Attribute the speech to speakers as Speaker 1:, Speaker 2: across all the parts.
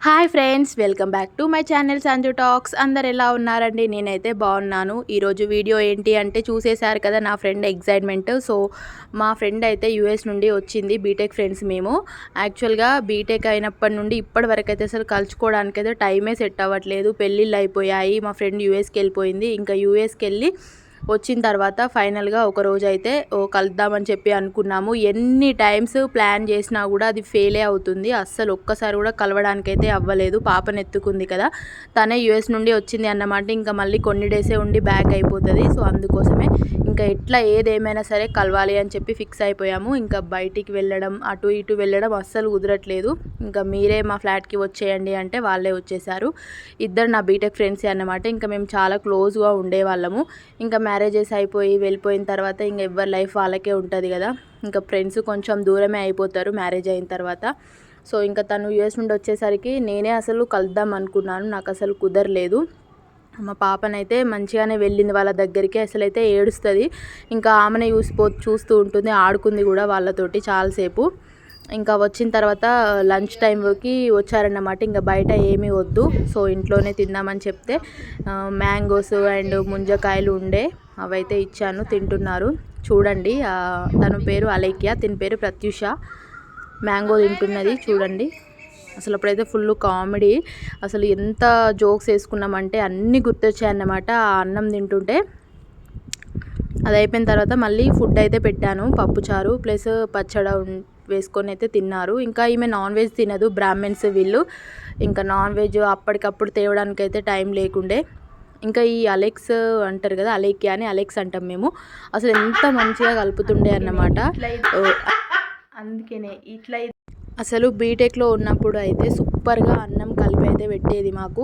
Speaker 1: Hi friends welcome back to my channel Sanju talks అందరు ఎలా ఉన్నారండి? నేనైతే బాగున్నాను. ఈరోజు వీడియో ఏంటి అంటే చూసేశారు కదా నా ఫ్రెండ్ ఎగ్జైట్మెంట్ సో మా ఫ్రెండ్ అయితే యూఎస్ నుండి వచ్చింది బీటెక్ ఫ్రెండ్స్ మేము. యాక్చువల్గా బీటెక్ అయినప్పటి నుండి ఇప్పటి వరకు అయితే అసలు కలుసుకోవడానికి అయితే టైమే సెట్ అవ్వట్లేదు. పెళ్ళిళ్ళు అయిపోయాయి మా ఫ్రెండ్ యూఎస్కి వెళ్ళిపోయింది. ఇంకా యూఎస్కి వెళ్ళి వచ్చిన తర్వాత ఫైనల్గా ఒక రోజు అయితే ఓ కలుద్దామని చెప్పి అనుకున్నాము. ఎన్ని టైమ్స్ ప్లాన్ చేసినా కూడా అది ఫెయిలే అవుతుంది. అస్సలు ఒక్కసారి కూడా కలవడానికి అయితే అవ్వలేదు. పాపను ఎత్తుకుంది కదా. తనే యూఎస్ నుండి వచ్చింది అన్నమాట. ఇంకా మళ్ళీ కొన్ని డేసే ఉండి బ్యాక్ అయిపోతుంది. సో అందుకోసమే ఇంకా ఎట్లా ఏదేమైనా సరే కలవాలి అని చెప్పి ఫిక్స్ అయిపోయాము. ఇంకా బయటికి వెళ్ళడం అటు ఇటు వెళ్ళడం అస్సలు కుదరట్లేదు. ఇంకా మీరే మా ఫ్లాట్కి వచ్చేయండి అంటే వాళ్ళే వచ్చేసారు. ఇద్దరు నా బీటెక్ ఫ్రెండ్సే అన్నమాట. ఇంకా మేము చాలా క్లోజ్గా ఉండేవాళ్ళము. ఇంకా మ్యారేజెస్ అయిపోయి వెళ్ళిపోయిన తర్వాత ఇంకా ఎవరి లైఫ్ వాళ్ళకే ఉంటుంది కదా. ఇంకా ఫ్రెండ్స్ కొంచెం దూరమే అయిపోతారు మ్యారేజ్ అయిన తర్వాత. సో ఇంకా తను యూఎస్ నుండి వచ్చేసరికి నేనే అసలు కలుద్దాం అనుకున్నాను. నాకు అసలు కుదరలేదు. మా పాపనైతే మంచిగానే వెళ్ళింది. వాళ్ళ దగ్గరికి అసలు అయితే ఏడుస్తుంది. ఇంకా ఆమెనే చూసిపో చూస్తూ ఉంటుంది. ఆడుకుంది కూడా వాళ్ళతోటి చాలాసేపు. ఇంకా వచ్చిన తర్వాత లంచ్ టైంకి వచ్చారన్నమాట. ఇంకా బయట ఏమీ వద్దు. సో ఇంట్లోనే తిందామని చెప్తే మ్యాంగోస్ అండ్ ముంజకాయలు ఉండే అవైతే ఇచ్చాను తింటున్నారు. చూడండి తన పేరు అలైక్య తిన పేరు ప్రత్యూష. మ్యాంగో తింటున్నది చూడండి. అసలు అప్పుడైతే ఫుల్ కామెడీ. అసలు ఎంత జోక్స్ వేసుకున్నామంటే అన్నీ గుర్తొచ్చాయన్నమాట ఆ అన్నం తింటుంటే. అది అయిపోయిన తర్వాత మళ్ళీ ఫుడ్ అయితే పెట్టాను పప్పుచారు ప్లస్ పచ్చడి వేసుకొని అయితే తిన్నారు. ఇంకా ఈమె నాన్ వెజ్ తినదు. బ్రాహ్మిన్స్ వీళ్ళు. ఇంకా నాన్ వెజ్ అప్పటికప్పుడు తేవడానికి అయితే టైం లేకుండే. ఇంకా ఈ అలెక్స్ అంటారు కదా అలేక్య అని అలెక్స్ అంటాం మేము. అసలు ఎంత మంచిగా కలుపుతుండే అన్నమాట. అందుకనే ఇట్లా అసలు బీటెక్లో ఉన్నప్పుడు అయితే సూపర్గా అన్నం కలిపి అయితే పెట్టేది మాకు.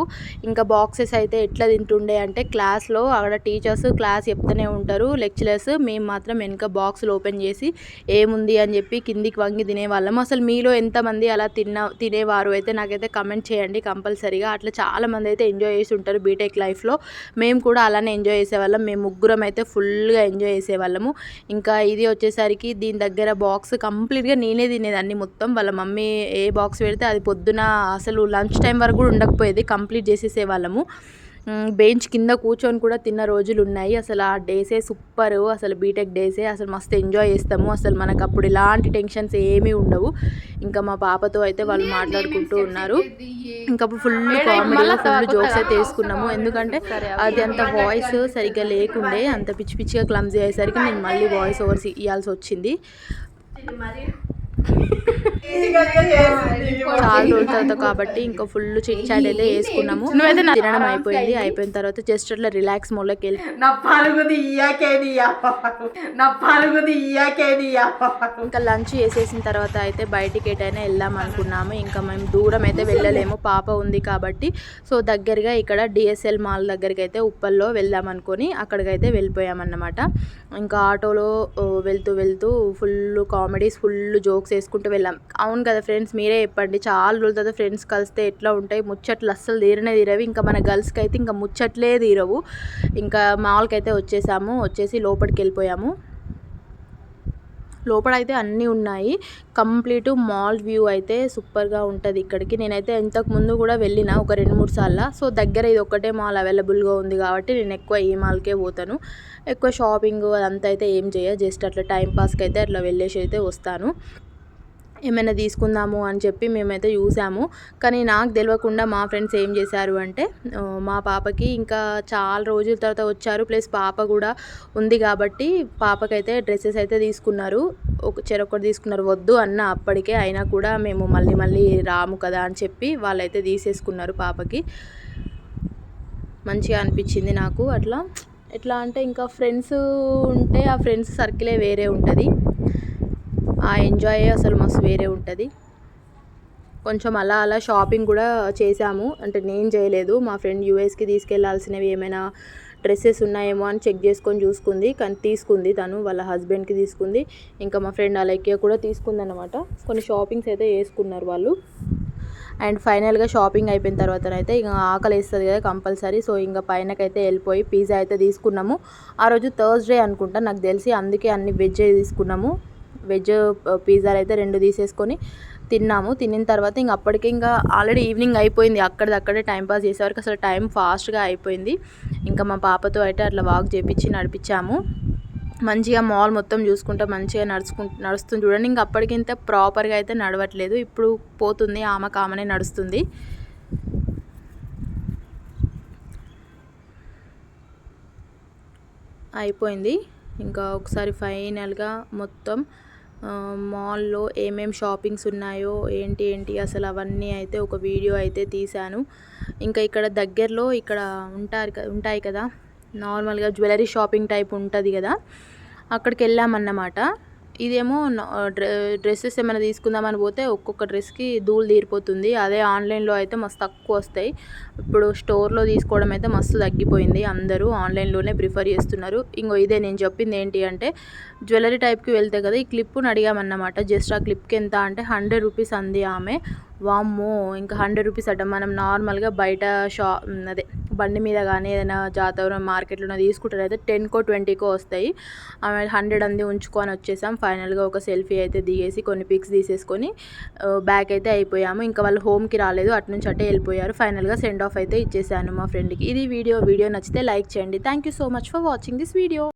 Speaker 1: ఇంకా బాక్సెస్ అయితే ఎట్లా తింటుండే అంటే క్లాస్లో అక్కడ టీచర్స్ క్లాస్ చెప్తూనే ఉంటారు. లెక్చరర్స్ మేము మాత్రం వెనుక బాక్సులు ఓపెన్ చేసి ఏముంది అని చెప్పి కిందికి వంగి తినేవాళ్ళం. అసలు మీలో ఎంతమంది అలా తిన్న తినేవారు అయితే నాకైతే కమెంట్ చేయండి కంపల్సరీగా. అట్లా చాలామంది అయితే ఎంజాయ్ చేసి ఉంటారు బీటెక్ లైఫ్లో. మేము కూడా అలానే ఎంజాయ్ చేసేవాళ్ళం. మేము ముగ్గురం అయితే ఫుల్గా ఎంజాయ్ చేసేవాళ్ళము. ఇంకా ఇది వచ్చేసరికి దీని దగ్గర బాక్స్ కంప్లీట్గా నేనే తినేదాన్ని మొత్తం. వాళ్ళ మమ్మీ ఏ బాక్స్ పెడితే అది పొద్దున అసలు లంచ్ టైం వరకు కూడా ఉండకపోయేది. కంప్లీట్ చేసేసేవాళ్ళము. బెంచ్ కింద కూర్చొని కూడా తిన్న రోజులు ఉన్నాయి. అసలు ఆ డేసే సూపర్. అసలు బీటెక్ డేసే. అసలు మస్తు ఎంజాయ్ చేస్తాము. అసలు మనకు అప్పుడు ఎలాంటి టెన్షన్స్ ఏమీ ఉండవు. ఇంకా మా పాపతో అయితే వాళ్ళు మాట్లాడుకుంటూ ఉన్నారు. ఇంకా అప్పుడు ఫుల్ కామెడీ ఫుల్ జోక్స్ అయితే వేసుకున్నాము. ఎందుకంటే అది అంత వాయిస్ సరిగ్గా లేకుండే అంత పిచ్చి పిచ్చిగా క్లమ్జీ అయ్యేసరికి నేను మళ్ళీ వాయిస్ ఓవర్స్ ఇవ్వాల్సి వచ్చింది. చాలా తర్వాత కాబట్టి ఇంకా ఫుల్ చిట్ చాట్ అయితే వేసుకున్నాము నువ్వైతే తినడం అయిపోయింది అయిపోయిన తర్వాత జస్ట్ అట్లా రిలాక్స్ మోడ్లోకి వెళ్ళి.
Speaker 2: నా నా
Speaker 1: ఇంకా లంచ్ చేసేసిన తర్వాత అయితే బయటికి ఎటైనా వెళ్దాం అనుకున్నాము. ఇంకా మేము దూరం అయితే వెళ్ళలేము. పాప ఉంది కాబట్టి. సో దగ్గరగా ఇక్కడ డిఎస్ఎల్ మాల్ దగ్గరికి అయితే ఉప్పల్లో వెళ్దాం అనుకొని అక్కడికైతే వెళ్ళిపోయామన్నమాట. ఇంకా ఆటోలో వెళ్తూ వెళ్తూ ఫుల్ కామెడీస్ ఫుల్ జోక్స్ వేసుకుంటూ వెళ్ళాం. అవును కదా ఫ్రెండ్స్ మీరే చెప్పండి. చాలా రోజుల తర్వాత ఫ్రెండ్స్ కలిస్తే ఎట్లా ఉంటాయి? ముచ్చట్లు అస్సలు తీరనే తీరవి. ఇంకా మన గర్ల్స్కి అయితే ఇంకా ముచ్చట్లే తీరవు. ఇంకా మాల్కి అయితే వచ్చేసాము. వచ్చేసి లోపలికి వెళ్ళిపోయాము. లోపల అయితే అన్నీ ఉన్నాయి. కంప్లీట్ మాల్ వ్యూ అయితే సూపర్గా ఉంటుంది ఇక్కడికి. నేనైతే ఇంతకు ముందు కూడా వెళ్ళిన ఒక రెండు మూడు సార్లు. సో దగ్గర ఇది ఒక్కటే మాల్ అవైలబుల్గా ఉంది కాబట్టి నేను ఎక్కువ ఈ మాల్కే పోతాను. ఎక్కువ షాపింగ్ అదంతా అయితే ఏం చేయ జస్ట్ అట్లా టైం పాస్కి అయితే అట్లా వెళ్ళేసి అయితే వస్తాను. ఏమైనా తీసుకుందాము అని చెప్పి మేమైతే చూసాము. కానీ నాకు తెలియకుండా మా ఫ్రెండ్స్ ఏం చేశారు అంటే మా పాపకి ఇంకా చాలా రోజుల తర్వాత వచ్చారు. ప్లస్ పాప కూడా ఉంది కాబట్టి పాపకైతే డ్రెస్సెస్ అయితే తీసుకున్నారు. ఒక చెరొకటి తీసుకున్నారు. వద్దు అన్న అప్పటికే అయినా కూడా మేము మళ్ళీ మళ్ళీ రాము కదా అని చెప్పి వాళ్ళైతే తీసేసుకున్నారు పాపకి. మంచిగా అనిపించింది నాకు. అట్లా ఎట్లా అంటే ఇంకా ఫ్రెండ్స్ ఉంటే ఆ ఫ్రెండ్స్ సర్కిలే వేరే ఉంటుంది. ఆ ఎంజాయ్ అసలు మస్తు వేరే ఉంటుంది. కొంచెం అలా అలా షాపింగ్ కూడా చేశాము. అంటే నేను చేయలేదు. మా ఫ్రెండ్ యూఎస్కి తీసుకెళ్ళాల్సినవి ఏమైనా డ్రెస్సెస్ ఉన్నాయేమో అని చెక్ చేసుకొని చూసుకుంది. కానీ తీసుకుంది తను వాళ్ళ హస్బెండ్కి తీసుకుంది. ఇంకా మా ఫ్రెండ్ అలైక్య కూడా తీసుకుందనమాట కొన్ని షాపింగ్స్ అయితే వేసుకున్నారు వాళ్ళు. అండ్ ఫైనల్గా షాపింగ్ అయిపోయిన తర్వాత అయితే ఇంకా ఆకలి వేస్తుంది కదా కంపల్సరీ. సో ఇంకా పైనకైతే వెళ్ళిపోయి పిజ్జా అయితే తీసుకున్నాము. ఆ రోజు థర్స్డే అనుకుంటా నాకు తెలిసి. అందుకే అన్ని వెజ్ తీసుకున్నాము. వెజ్ పిజ్జాలు అయితే రెండు తీసేసుకొని తిన్నాము. తినిన తర్వాత ఇంక అప్పటికి ఇంకా ఆల్రెడీ ఈవినింగ్ అయిపోయింది. అక్కడిది అక్కడే టైం పాస్ చేసేవరకు అసలు టైం ఫాస్ట్గా అయిపోయింది. ఇంకా మా పాపతో అయితే అట్లా వాక్ చేపించి నడిపించాము. మంచిగా మాల్ మొత్తం చూసుకుంటా మంచిగా నడుచుకుంటూ నడుస్తుంది చూడండి. ఇంకా అప్పటికి ఇంత ప్రాపర్గా అయితే నడవట్లేదు. ఇప్పుడు పోతుంది ఆమె కామనే నడుస్తుంది. అయిపోయింది. ఇంకా ఒకసారి ఫైనల్గా మొత్తం మాల్లో ఏమేం షాపింగ్స్ ఉన్నాయో ఏంటి ఏంటి అసలు అవన్నీ అయితే ఒక వీడియో అయితే తీశాను. ఇంకా ఇక్కడ దగ్గరలో ఇక్కడ ఉంటారు ఉంటాయి కదా. నార్మల్గా జ్యువెలరీ షాపింగ్ టైప్ ఉంటుంది కదా. అక్కడికి వెళ్ళామన్నమాట. ఇదేమో డ్రె డ్రెస్సెస్ ఏమైనా తీసుకుందామని పోతే ఒక్కొక్క డ్రెస్కి ధూళి తీరిపోతుంది. అదే ఆన్లైన్లో అయితే మస్తు తక్కువ వస్తాయి. ఇప్పుడు స్టోర్లో తీసుకోవడం అయితే మస్తు తగ్గిపోయింది. అందరూ ఆన్లైన్లోనే ప్రిఫర్ చేస్తున్నారు. ఇంకో ఇదే నేను చెప్పింది ఏంటి అంటే జ్యువెలరీ టైప్కి వెళ్తే కదా ఈ క్లిప్ను అడిగామన్నమాట. జస్ట్ ఆ క్లిప్కి ఎంత అంటే హండ్రెడ్ రూపీస్ అంది ఆమె. వామ్మో ఇంకా హండ్రెడ్ రూపీస్ అట. మనం నార్మల్గా బయట షా అదే బండి మీద కానీ ఏదైనా జాతర మార్కెట్లో తీసుకుంటారు. అయితే టెన్కో ట్వంటీకో వస్తాయి. ఆమె హండ్రెడ్ అంది ఉంచుకొని వచ్చేసాం. ఫైనల్గా ఒక సెల్ఫీ అయితే దిగేసి కొన్ని పిక్స్ తీసేసుకొని బ్యాక్ అయితే అయిపోయాము. ఇంకా వాళ్ళు హోమ్కి రాలేదు. అటు నుంచి అటే వెళ్ళిపోయారు. ఫైనల్గా సెండ్ ఆఫ్ అయితే ఇచ్చేసాను మా ఫ్రెండ్కి ఇది వీడియో. వీడియో నచ్చితే లైక్ చేయండి. Thank you so much for watching this video